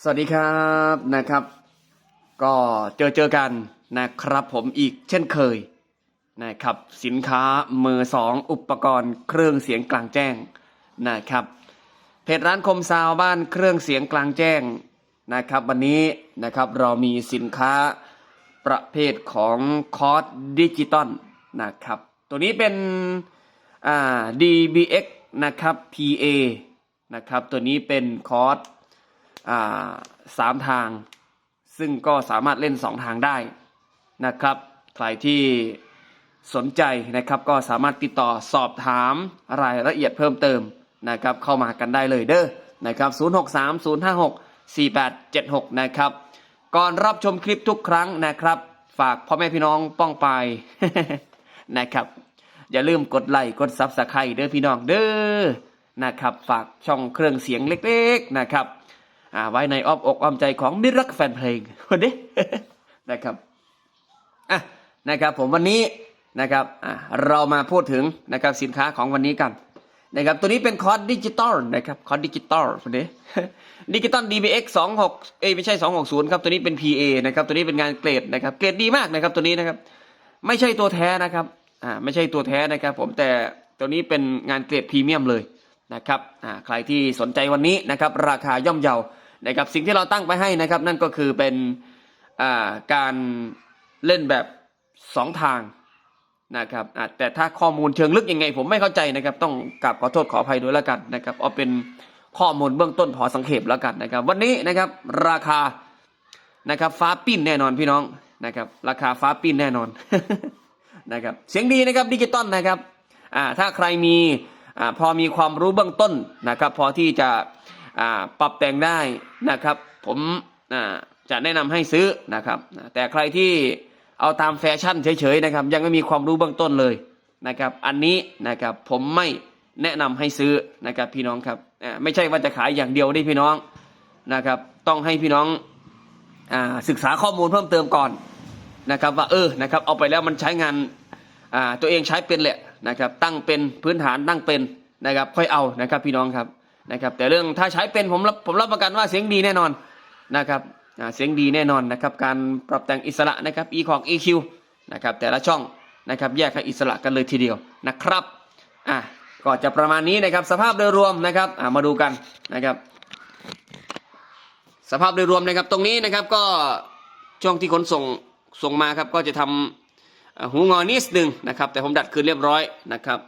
สวัสดีครับนะครับ ก็เจอเจอกันนะครับผมอีกเช่นเคยนะครับสินค้ามือสองอุปกรณ์เครื่องเสียงกลางแจ้งนะครับเพจร้านคมซาวบ้านเครื่องเสียงกลางแจ้งนะครับ วันนี้นะครับเรามีสินค้าประเภทของคอร์สดิจิตอลนะครับ ตัวนี้เป็นอ่า DBX นะครับ PA นะครับตัวนี้เป็นคอร์ส สามทาง ซึ่งก็สามารถเล่นสองทางได้นะครับ ใครที่สนใจนะครับก็สามารถติดต่อสอบถามรายละเอียดเพิ่มเติมนะครับเข้ามากันได้เลยเด้อนะครับ 0630564876 นะครับ ก่อนรับชมคลิปทุกครั้งนะครับ ฝากพ่อแม่พี่น้องป้องไปนะครับ อย่าลืมกดไลค์กดซับสไครต์เด้อพี่น้องเด้อนะครับ ฝากช่องเครื่องเสียงเล็ก ๆนะครับ ไว้ในอ้อมอกอ้อมใจของมิรักแฟนเพลงวันนี้นะครับอะนะครับผมวันนี้นะครับอะเรามาพูดถึงนะครับสินค้าของวันนี้กันนะครับตัวนี้เป็นคอร์สดิจิตอลนะครับคอร์สดิจิตอลวันนี้ดิจิตอล DBX 26เอ้ไม่ใช่ 260 ครับตัวนี้เป็น PA นะครับตัวนี้เป็นงานเกรดนะครับเกรดดีมากนะครับตัวนี้นะครับไม่ใช่ตัวแท้นะครับอ่าไม่ใช่ตัวแท้นะครับผมแต่ตัวนี้เป็นงานเกรดพรีเมียมเลยนะครับอ่าใครที่สนใจวันนี้นะครับราคาย่อมเยา นะครับสิ่งที่เราตั้งไปให้นะครับ นั่นก็คือเป็นการเล่นแบบสองทางนะครับแต่ถ้าข้อมูลเชิงลึกยังไง ผมไม่เข้าใจนะครับ ต้องกราบขอโทษขออภัยด้วยแล้วกันนะครับเอาเป็นข้อมูลเบื้องต้นพอสังเขปแล้วกันนะครับ วันนี้นะครับราคานะครับฟ้าปิ้นแน่นอนพี่น้องนะครับ ราคาฟ้าปิ้นแน่นอนนะครับเสียงดีนะครับดิจิตอลนะครับอ่าถ้าใครมีอ่าพอมีความรู้เบื้องต้นนะครับ พอที่จะ ปรับแต่งได้นะครับ ผมจะแนะนำให้ซื้อนะครับ แต่ใครที่เอาตามแฟชั่นเฉยๆนะครับ ยังไม่มีความรู้เบื้องต้นเลยนะครับ อันนี้นะครับผมไม่แนะนำให้ซื้อนะครับพี่น้องครับไม่ใช่ว่าจะขายอย่างเดียวได้พี่น้องนะครับ ต้องให้พี่น้องอศึกษาข้อมูลเพิ่มเติมก่อนนะครับ ว่าเออนะครับ เอาไปแล้วมันใช้งานตัวเองใช้เป็นแหละนะครับ ตั้งเป็นพื้นฐานตั้งเป็นนะครับ ค่อยเอานะครับพี่น้องครับ นะครับแต่เรื่องถ้าใช้เป็นผมรับผมรับประกันว่าเสียงดีแน่นอนนะครับเสียงดีแน่นอนนะครับการปรับแต่งอิสระนะครับ e ของ EQ นะครับแต่ละช่องนะครับแยกให้อิสระกันเลยทีเดียวนะครับอะก็จะประมาณนี้นะครับสภาพโดยรวมนะครับอ่ามาดูกันนะครับสภาพโดยรวมนะครับตรงนี้นะครับก็ช่วงที่ขนส่งส่งมาครับก็จะทำหูงอนิดนึงนะครับแต่ผมดัดคืนเรียบร้อยนะครับ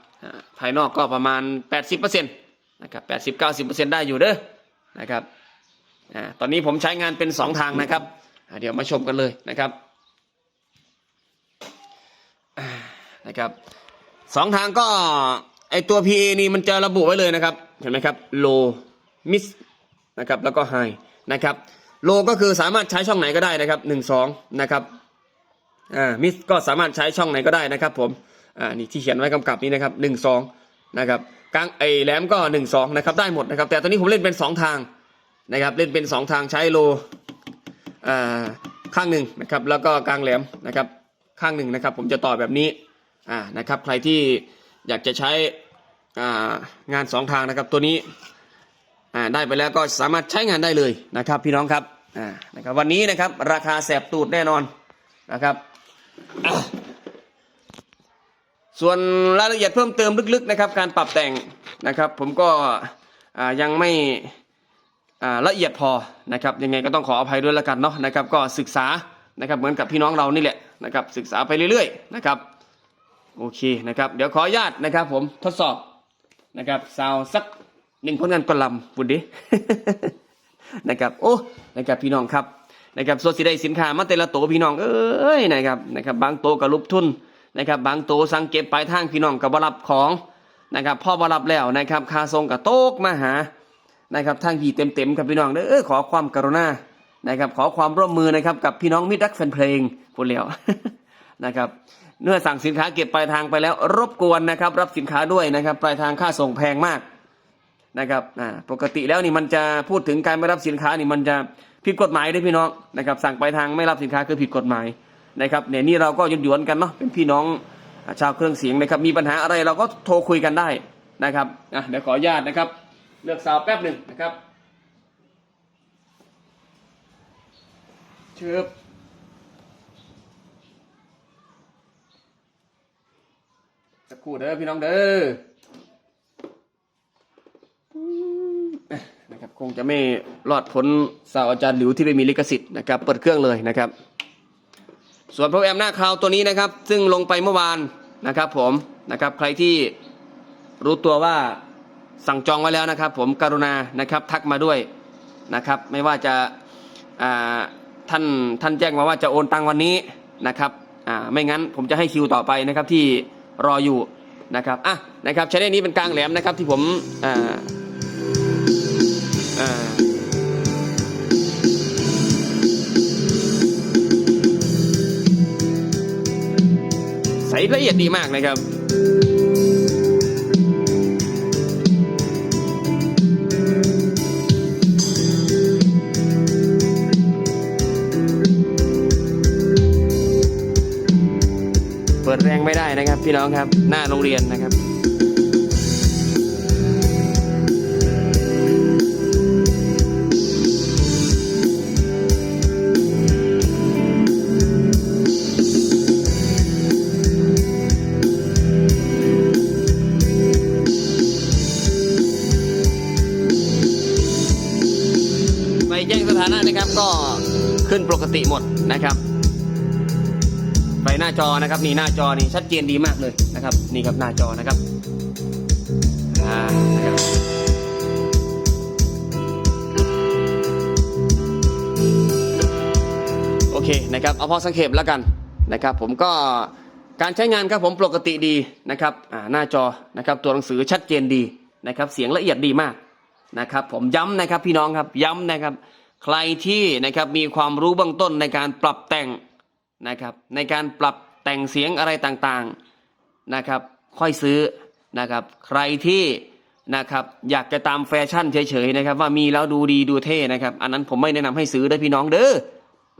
ภายนอกก็ประมาณ 80%น นะครับ80-90%ได้อยู่เด้อนะครับอ่าตอนนี้ผมใช้งานเป็น2ทางนะครับเดี๋ยวมาชมกันเลยนะครับนะครับสองทางก็ไอตัว PA นี่มันจะระบุไว้เลยนะครับเห็นไหมครับ low miss นะครับแล้วก็ high นะครับโลก็คือสามารถใช้ช่องไหนก็ได้นะครับหนึ่งสองนะครับอ่ามิสก็สามารถใช้ช่องไหนก็ได้นะครับผมอ่านี่ที่เขียนไว้กำกับนี้นะครับหนึ่งสองนะครับ กลางไอแหลมก็หนึ่งสองนะครับได้หมดนะครับแต่ตอนนี้ผมเล่นเป็นสองทางนะครับเล่นเป็นสองทางใช้โลอ่าข้างหนึ่งนะครับแล้วก็กลางแหลมนะครับข้างหนึ่งนะครับผมจะต่อแบบนี้อ่านะครับใครที่อยากจะใช้อ่างานสองทางนะครับตัวนี้อ่าได้ไปแล้วก็สามารถใช้งานได้เลยนะครับพี่น้องครับอ่านะครับวันนี้นะครับราคาแสบตูดแน่นอนนะครับ ส่วนรายละเอียดเพิ่มเติมลึกๆนะครับ การปรับแต่งนะครับ ผมก็ยังไม่ละเอียดพอนะครับ ยังไงก็ต้องขออภัยด้วยละกันเนาะนะครับ ก็ศึกษานะครับเหมือนกับพี่น้องเรานี่แหละนะครับ ศึกษาไปเรื่อยๆนะครับโอเคนะครับ เดี๋ยวขออนุญาตนะครับ ผมทดสอบนะครับซาวสักหนึ่งผลงานกลำบุญดินะครับโอ้นะครับพี่น้องครับนะครับส่วนสิได้สินค้ามาแต่ละโตพี่น้องเอ้ยนะครับนะครับบางโตกับลุบทุน นะครับบางโตวสั่งเก็บปลายทางพี่น้องกับบรับของนะครับพ่อบรับแล้วนะครับค่าส่งกับโต๊กมาหานะครับทางพี่เต็มๆครับพี่น้องเด้อขอความกรุณานะครับขอความร่วมมือนะครับกับพี่น้องมิตรรักแฟนเพลงพูดแล้วนะครับเมื่อสั่งสินค้าเก็บปลายทางไปแล้ว รบกวนนะครับ รับสินค้าด้วยนะครับปลายทางค่าส่งแพงมากนะครับอ่าปกติแล้วนี่มันจะพูดถึงการไม่รับสินค้านี่มันจะผิดกฎหมายด้วยพี่น้องนะครับสั่งไปทางไม่รับสินค้าคือผิดกฎหมาย นะครับเนี่ยนี่เราก็หยวนๆกันเนาะเป็นพี่น้องชาวเครื่องเสียงนะครับ มีปัญหาอะไรเราก็โทรคุยกันได้นะครับอะเดี๋ยวขออนุญาตนะครับ เลือกสาวแป๊บหนึ่งนะครับเชิบสักครู่เด้อพี่น้องเด้อนะครับคงจะไม่รอดพ้นสาวอาจารย์หลิวที่ไม่มีลิขสิทธิ์นะครับ เปิดเครื่องเลยนะครับ ส่วนโปรแกรมหน้าคราวตัวนี้นะครับ ซึ่งลงไปเมื่อวานนะครับ ผมนะครับ ใครที่รู้ตัวว่าสั่งจองไว้แล้วนะครับ ผมกรุณานะครับทักมาด้วยนะครับ ไม่ว่าจะาท่านท่านแจ้งมาว่าจะโอนตังวันนี้นะครับไม่งั้นผมจะให้คิวต่อไปนะครับที่รออยู่นะครับอะนะครับชแนลนี้เป็นกลางแหลมนะครับที่ผมอ่า ละเอียดดีมากนะครับเปิดแรงไม่ได้นะครับ พี่น้องครับ หน้าโรงเรียนนะครับ ขึ้นปกติหมดนะครับไปหน้าจอนะครับนี่หน้าจอนี่ชัดเจนดีมากเลยนะครับนี่ครับหน้าจอนะครับอ่านะครับโอเคนะครับเอาพอสังเขปแล้วกันนะครับ ผมก็การใช้งานครับผมปกติดีนะครับหน้าจอนะครับตัวหนังสือชัดเจนดีนะครับ เสียงละเอียดดีมากนะครับ ผมย้ำนะครับพี่น้องครับย้ำนะครับ ใครที่นะครับมีความรู้เบื้องต้นในการปรับแต่งนะครับ ในการปรับแต่งเสียงอะไรต่างๆนะครับ ค่อยซื้อนะครับ ใครที่นะครับอยากจะตามแฟชั่นเฉยๆนะครับ ว่ามีแล้วดูดีดูเท่นะครับ อันนั้นผมไม่แนะนำให้ซื้อเด้พี่น้องเด้อ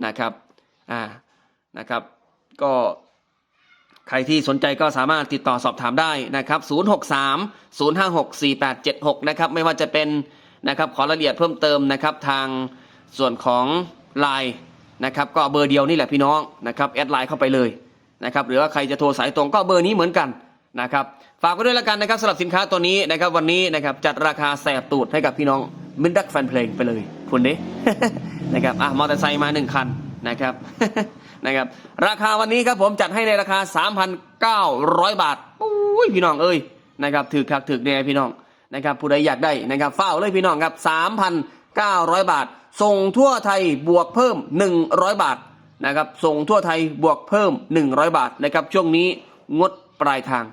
นะครับอ่านะครับ ก็ใครที่สนใจก็สามารถติดต่อสอบถามได้นะครับ 063 056 4876 นะครับ ไม่ว่าจะเป็นนะครับ ขอรายละเอียดเพิ่มเติมนะครับทาง ส่วนของ Line นะครับก็เบอร์เดียวนี่แหละพี่น้องนะครับแอดไลน์เข้าไปเลยนะครับหรือว่าใครจะโทรสายตรงก็เบอร์นี้เหมือนกันนะครับฝากไว้ด้วยละกันนะครับสำหรับสินค้าตัวนี้นะครับวันนี้นะครับจัดราคาแสบตูดให้กับพี่น้องมินดักแฟนเพลงไปเลยคุณเด้นะครับอะมอเตอร์ไซค์มาหนึ่งคันนะครับนะครับราคาวันนี้ครับผมจัดให้ในราคา 3,900 บาทอุ้ยพี่น้องเอ้ยนะครับถือคักถือแน่พี่น้องนะครับผู้ใดอยากได้นะครับเฝ้าเลยพี่น้องครับ 900 บาท ส่งทั่วไทยบวกเพิ่ม 100 บาทนะครับส่งทั่วไทยบวกเพิ่ม 100 บาทนะครับช่วงนี้งดปลายทาง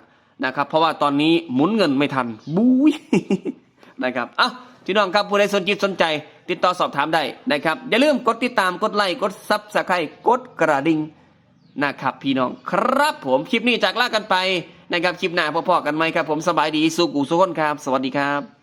นะครับ เพราะว่าตอนนี้หมุนเงินไม่ทันบุ้ยนะครับอะพี่น้องครับผู้ใดสนจิตสนใจ ติดต่อสอบถามได้นะครับ อย่าลืมกดติดตามกดไลค์กดซับสไครต์กดกระดิ่งนะครับพี่น้องครับผมคลิปนี้จากลากันไปนะครับคลิปหน้าพอๆกันไหมครับ ผมสบายดีสุกูสุขคนครับ สวัสดีครับ